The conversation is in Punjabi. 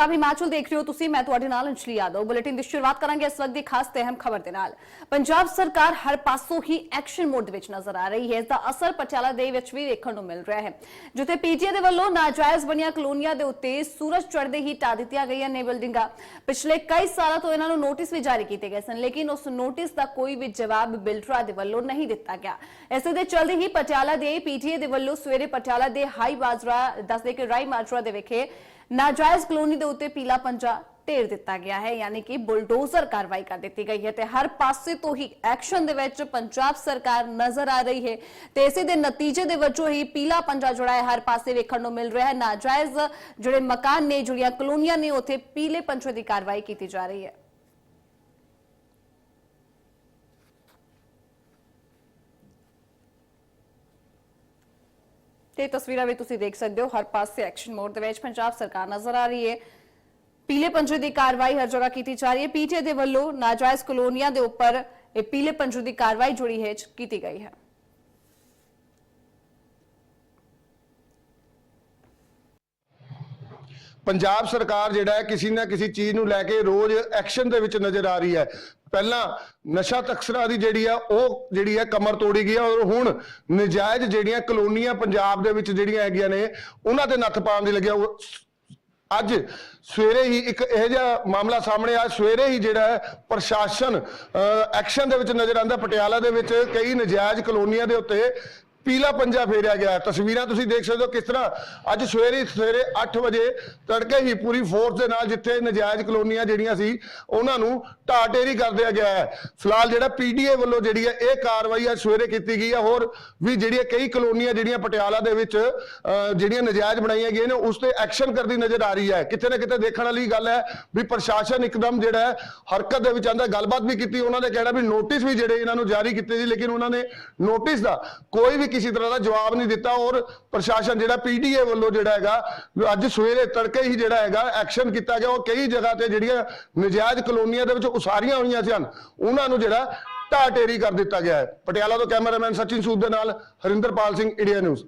ਆਪ ਹਿਮਾਚਲ ਦੇਖ ਰਹੇ ਹੋ ਤੁਸੀਂ, ਮੈਂ ਤੁਹਾਡੇ ਨਾਲ ਅੰਸ਼ਲੀ ਯਾਦਵ। ਬੁਲੇਟਿਨ ਦੀ ਸ਼ੁਰੂਆਤ ਕਰਾਂਗੇ ਇਸ ਵਕਤ ਦੀ ਖਾਸ ਤੇ ਅਹਿਮ ਖਬਰ ਦੇ ਨਾਲ। ਪੰਜਾਬ ਸਰਕਾਰ ਹਰ ਪਾਸੋਂ ਹੀ ਐਕਸ਼ਨ ਮੋਡ ਦੇ ਵਿੱਚ ਨਜ਼ਰ ਆ ਰਹੀ ਹੈ। ਇਸ ਦਾ ਅਸਰ ਪਟਿਆਲਾ ਦੇ ਵਿੱਚ ਵੀ ਵੇਖਣ ਨੂੰ ਮਿਲ ਰਿਹਾ ਹੈ। ਜਿੱਥੇ ਪੀਜੀਏ ਦੇ ਵੱਲੋਂ ਨਾਜਾਇਜ਼ ਬਣੀਆਂ ਕਲੋਨੀਆਂ ਦੇ ਉੱਤੇ ਸੂਰਜ ਚੜ੍ਹਦੇ ਹੀ ਢਾ ਦਿੱਤੀਆਂ ਗਈਆਂ ਨੇ ਬਿਲਡਿੰਗਾਂ। ਪਿਛਲੇ ਕਈ ਸਾਲਾਂ ਤੋਂ ਇਹਨਾਂ ਨੂੰ ਨੋਟਿਸ ਵੀ ਜਾਰੀ ਕੀਤੇ ਗਏ ਸਨ, ਲੇਕਿਨ ਉਸ ਨੋਟਿਸ ਦਾ ਕੋਈ ਵੀ ਜਵਾਬ ਬਿਲਡਰਾਂ ਦੇ ਵੱਲੋਂ ਨਹੀਂ ਦਿੱਤਾ ਗਿਆ। ਇਸੇ ਦੇ ਚਲਦੇ ਹੀ ਪਟਿਆਲਾ ਦੇ ਪੀਜੀਏ ਦੇ ਵੱਲੋਂ ਸਵੇਰੇ ਪਟਿਆਲਾ ਦੇ ਹਾਈ ਬਾਜਰਾ, ਦੱਸਦੇ ਕਿ ਰਾਈ ਮਾਜਰਾ ਦੇ ਵਿਖੇ ਨਾਜਾਇਜ਼ ਕਲੋਨੀ ਦੇ ਉੱਤੇ ਪੀਲਾ ਪੰਜਾ ਢੇਰ ਦਿੱਤਾ ਗਿਆ ਹੈ, ਯਾਨੀ ਕਿ ਬੁਲਡੋਜ਼ਰ ਕਾਰਵਾਈ ਕਰ ਦਿੱਤੀ ਗਈ ਹੈ ਤੇ ਹਰ ਪਾਸੇ ਤੋਂ ਹੀ ਐਕਸ਼ਨ ਦੇ ਵਿੱਚ ਪੰਜਾਬ ਸਰਕਾਰ ਨਜ਼ਰ ਆ ਰਹੀ ਹੈ ਤੇ ਇਸੇ ਦੇ ਨਤੀਜੇ ਦੇ ਵਜੋਂ ਹੀ ਪੀਲਾ ਪੰਜਾ ਜਿਹੜਾ ਹੈ, ਹਰ ਪਾਸੇ ਵੇਖਣ ਨੂੰ ਮਿਲ ਰਿਹਾ ਹੈ। ਨਾਜਾਇਜ਼ ਜਿਹੜੇ ਮਕਾਨ ਨੇ, ਜਿਹੜੀਆਂ ਕਲੋਨੀਆਂ ਨੇ, ਉੱਥੇ ਪੀਲੇ ਪੰਜੇ ਦੀ ਕਾਰਵਾਈ ਕੀਤੀ ਜਾ ਰਹੀ ਹੈ। ਤੇ ਤਸਵੀਰਾਂ ਵੀ ਤੁਸੀਂ ਦੇਖ ਸਕਦੇ ਹੋ। ਹਰ ਪਾਸੇ ਐਕਸ਼ਨ ਮੋਡ ਦੇ ਵਿੱਚ ਪੰਜਾਬ ਸਰਕਾਰ ਨਜ਼ਰ ਆ ਰਹੀ ਹੈ। ਪੀਲੇ ਪੰਜੇ ਦੀ ਕਾਰਵਾਈ ਹਰ ਜਗ੍ਹਾ ਕੀਤੀ ਜਾ ਰਹੀ ਹੈ। ਪੀਟੀਏ ਦੇ ਵੱਲੋਂ ਨਾਜਾਇਜ਼ ਕਲੋਨੀਆਂ ਦੇ ਉੱਪਰ ਇਹ ਪੀਲੇ ਪੰਜੇ ਦੀ ਕਾਰਵਾਈ ਜੁੜੀ ਹੈ, ਕੀਤੀ ਗਈ ਹੈ। ਪੰਜਾਬ ਸਰਕਾਰ ਜਿਹੜਾ ਹੈ ਕਿਸੇ ਨਾ ਕਿਸੇ ਚੀਜ਼ ਨੂੰ ਲੈ ਕੇ ਰੋਜ਼ ਐਕਸ਼ਨ ਦੇ ਵਿੱਚ ਨਜ਼ਰ ਆ ਰਹੀ ਹੈ। ਪਹਿਲਾਂ ਨਸ਼ਾ ਤਕਸਰਾ ਦੀ ਜਿਹੜੀ ਆ, ਉਹ ਜਿਹੜੀ ਹੈ ਕਮਰ ਤੋੜੀ ਗਈ ਔਰ ਹੁਣ ਨਜਾਇਜ਼ ਜਿਹੜੀਆਂ ਕਲੋਨੀਆਂ ਪੰਜਾਬ ਦੇ ਵਿੱਚ ਜਿਹੜੀਆਂ ਹੈਗੀਆਂ ਨੇ, ਉਹਨਾਂ ਤੇ ਨੱਥ ਪਾਉਣ ਦੀ ਲੱਗਿਆ। ਅੱਜ ਸਵੇਰੇ ਹੀ ਇੱਕ ਇਹ ਜਿਹਾ ਮਾਮਲਾ ਸਾਹਮਣੇ ਆ ਸਵੇਰੇ ਹੀ ਜਿਹੜਾ ਹੈ ਪ੍ਰਸ਼ਾਸਨ ਐਕਸ਼ਨ ਦੇ ਵਿੱਚ ਨਜ਼ਰ ਆਂਦਾ ਪਟਿਆਲਾ ਦੇ ਵਿੱਚ ਕਈ ਨਜਾਇਜ਼ ਕਲੋਨੀਆਂ ਦੇ ਉੱਤੇ ਪੀਲਾ ਪੰਜਾ ਫੇਰਿਆ ਗਿਆ। ਹੈ। ਤਸਵੀਰਾਂ ਤੁਸੀਂ ਦੇਖ ਸਕਦੇ ਹੋ ਕਿਸ ਤਰ੍ਹਾਂ ਅੱਜ ਸਵੇਰੇ ਸਵੇਰੇ 8 ਵਜੇ ਤੜਕੇ ਹੀ ਪੂਰੀ ਫੋਰਸ ਦੇ ਨਾਲ ਜਿੱਥੇ ਨਜਾਇਜ਼ ਕਲੋਨੀਆਂ ਜਿਹੜੀਆਂ ਸੀ ਉਹਨਾਂ ਨੂੰ ਢਾਟੇਰੀ ਕਰ ਦਿਆ ਗਿਆ ਹੈ। ਫਿਲਹਾਲ ਜਿਹੜਾ ਪੀਡੀਏ ਵੱਲੋਂ ਜਿਹੜੀ ਹੈ ਇਹ ਕਾਰਵਾਈ ਅੱਜ ਸਵੇਰੇ ਕੀਤੀ ਗਈ ਹੈ। ਹੋਰ ਵੀ ਜਿਹੜੀਆਂ ਕਈ ਕਲੋਨੀਆਂ ਜਿਹੜੀਆਂ ਪਟਿਆਲਾ ਦੇ ਵਿੱਚ ਅਹ, ਜਿਹੜੀਆਂ ਨਜਾਇਜ਼ ਬਣਾਈਆਂ ਗਈਆਂ ਨੇ ਉਸ ਤੇ ਐਕਸ਼ਨ ਕਰਦੀ ਨਜ਼ਰ ਆ ਰਹੀ ਹੈ। ਕਿਤੇ ਨਾ ਕਿਤੇ ਦੇਖਣ ਵਾਲੀ ਗੱਲ ਹੈ ਵੀ ਪ੍ਰਸ਼ਾਸਨ ਇੱਕਦਮ ਜਿਹੜਾ ਹੈ ਹਰਕਤ ਦੇ ਵਿੱਚ ਆਂਦਾ ਗੱਲਬਾਤ ਵੀ ਕੀਤੀ ਉਹਨਾਂ ਨੇ ਕਹਿਣਾ ਵੀ ਨੋਟਿਸ ਵੀ ਜਿਹੜੇ ਇਹਨਾਂ ਨੂੰ ਜਾਰੀ ਕੀਤੇ ਸੀ ਲੇਕਿਨ ਉਹਨਾਂ ਨੇ ਨੋਟਿਸ ਦਾ ਕੋਈ ਵੀ ਕਿਸੇ ਤਰ੍ਹਾਂ ਦਾ ਜਵਾਬ ਨਹੀਂ ਦਿੱਤਾ ਔਰ ਪ੍ਰਸ਼ਾਸਨ ਜਿਹੜਾ ਪੀਡੀਏ ਵੱਲੋਂ ਜਿਹੜਾ ਹੈਗਾ, ਅੱਜ ਸਵੇਰੇ ਤੜਕੇ ਹੀ ਜਿਹੜਾ ਹੈਗਾ ਐਕਸ਼ਨ ਕੀਤਾ ਗਿਆ। ਉਹ ਕਈ ਜਗ੍ਹਾ ਤੇ ਜਿਹੜੀਆਂ ਨਜਾਇਜ਼ ਕਲੋਨੀਆਂ ਦੇ ਵਿੱਚ ਉਸਾਰੀਆਂ ਹੋਈਆਂ ਸਨ ਉਹਨਾਂ ਨੂੰ ਜਿਹੜਾ ਢਾਟੇਰੀ ਕਰ ਦਿੱਤਾ ਗਿਆ ਹੈ। ਪਟਿਆਲਾ ਤੋਂ ਕੈਮਰਾਮੈਨ ਸਚਿਨ ਸੂਦ ਦੇ ਨਾਲ ਹਰਿੰਦਰਪਾਲ ਸਿੰਘ, ਇੰਡੀਆ ਨਿਊਜ਼।